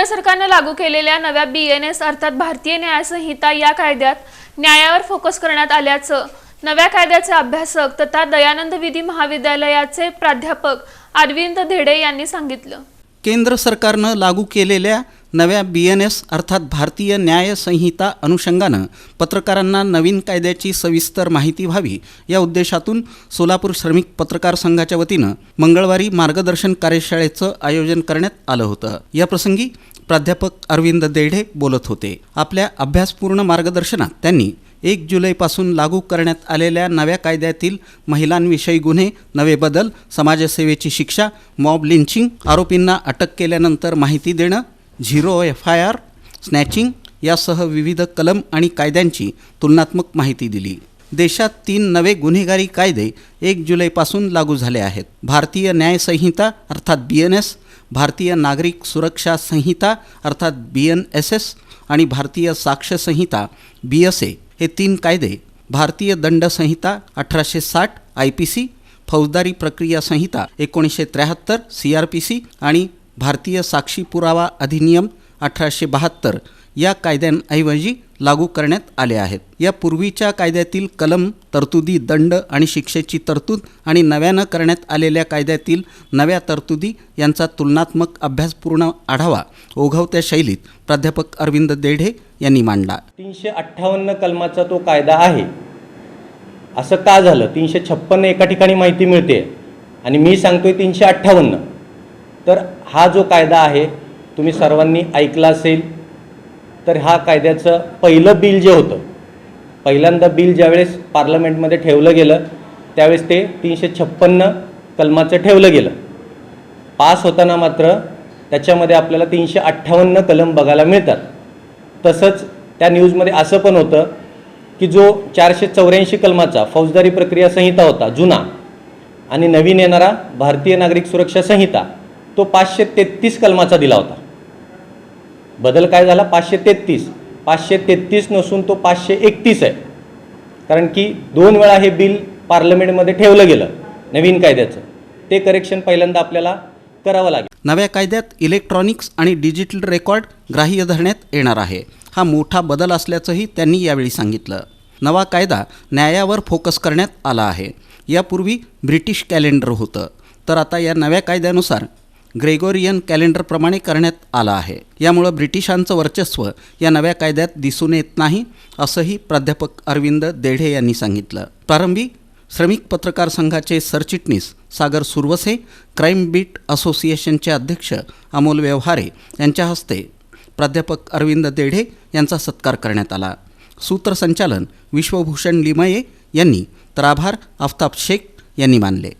केंद्र सरकारनं लागू केलेल्या नव्या बी एन एस अर्थात भारतीय न्याय संहिता या कायद्यात न्यायावर फोकस करण्यात आल्याचं नव्या कायद्याचे अभ्यासक तथा दयानंद विधी महाविद्यालयाचे प्राध्यापक अरविंद धेडे यांनी सांगितलं. केंद्र सरकारनं लागू केलेल्या नव्या बी एन एस अर्थात भारतीय न्याय संहिता अनुषंगानं पत्रकारांना नवीन कायद्याची सविस्तर माहिती व्हावी या उद्देशातून सोलापूर श्रमिक पत्रकार संघाच्या वतीनं मंगळवारी मार्गदर्शन कार्यशाळेचं आयोजन करण्यात आलं होतं. याप्रसंगी प्राध्यापक अरविंद देढे बोलत होते. आपल्या अभ्यासपूर्ण मार्गदर्शनात त्यांनी एक जुलैपासून लागू करण्यात आलेल्या नव्या कायद्यातील महिलांविषयी गुन्हे नवे बदल समाजसेवेची शिक्षा मॉब लिंचिंग आरोपींना अटक केल्यानंतर माहिती देणं zero F I R snatching यासह विविध कलम आणि कायद्यांची तुलनात्मक माहिती दिली. देशात तीन नवे गुन्हेगारी कायदे एक जुलैपासून लागू झाले आहेत. भारतीय न्यायसंहिता अर्थात बी एन एस भारतीय नागरिक सुरक्षा संहिता अर्थात बी एन एस एस आणि भारतीय साक्ष संहिता बी एस ए. हे तीन कायदे भारतीय दंड संहिता अठराशे साठ आय पी सी फौजदारी प्रक्रिया संहिता एकोणीसशे त्र्याहत्तर सी आर पी सी आणि भारतीय साक्षी पुरावा अधिनियम अठराशे बहात्तर या कायद्यांऐवजी लागू करण्यात आले आहेत. या पूर्वीच्या कायद्यातील कलम तरतुदी दंड आणि शिक्षेची तरतूद आणि नव्यानं करण्यात आलेल्या कायद्यातील नव्या तरतुदी यांचा तुलनात्मक अभ्यासपूर्ण आढावा ओघवत्या शैलीत प्राध्यापक अरविंद देढे यांनी मांडला. तीनशे अठ्ठावन्न कलमाचा तो कायदा आहे. असं का झालं? तीनशे छप्पन्न एका ठिकाणी माहिती मिळते. आणि मी सांगतोय तीनशे अठ्ठावन्न तर हा जो कायदा आहे तुम्ही सर्वांनी ऐकला असेल तर हा कायद्याचं पहिलं बिल जे होतं पहिल्यांदा बिल ज्यावेळेस पार्लमेंटमध्ये ठेवलं गेलं त्यावेळेस ते तीनशे छप्पन्न कलमाचं ठेवलं गेलं. पास होताना मात्र त्याच्यामध्ये आपल्याला तीनशे अठ्ठावन्न कलम बघायला मिळतात. तसंच त्या न्यूजमध्ये असं पण होतं की जो चारशे चौऱ्याऐंशी कलमाचा फौजदारी प्रक्रिया संहिता होता जुना आणि नवीन येणारा भारतीय नागरिक सुरक्षा संहिता तो पाचशे तेहतीस कलमाचा दिला होता. बदल काय झाला? पाचशे तेहतीस. पाचशे तेहतीस नसून तो पाचशे एकतीस आहे. कारण की दोन वेळा हे बिल पार्लमेंटमध्ये ठेवलं गेलं नवीन कायद्याचं. ते करेक्शन पहिल्यांदा आपल्याला करावं लागेल. नव्या कायद्यात इलेक्ट्रॉनिक्स आणि डिजिटल रेकॉर्ड ग्राह्य धरण्यात येणार आहे. हा मोठा बदल असल्याचंही त्यांनी यावेळी सांगितलं. नवा कायदा न्यायावर फोकस करण्यात आला आहे. यापूर्वी ब्रिटिश कॅलेंडर होतं. तर आता या नव्या कायद्यानुसार ग्रेगोरियन कॅलेंडरप्रमाणे करण्यात आलं आहे. यामुळं ब्रिटिशांचं वर्चस्व या नव्या कायद्यात दिसून येत नाही असंही प्राध्यापक अरविंद देढे यांनी सांगितलं. प्रारंभी श्रमिक पत्रकार संघाचे सरचिटणीस सागर सुरवसे क्राईम बीट असोसिएशनचे अध्यक्ष अमोल व्यवहारे यांच्या हस्ते प्राध्यापक अरविंद देढे यांचा सत्कार करण्यात आला. सूत्रसंचालन विश्वभूषण लिमये यांनी तर आभार आफताब शेख यांनी मानले.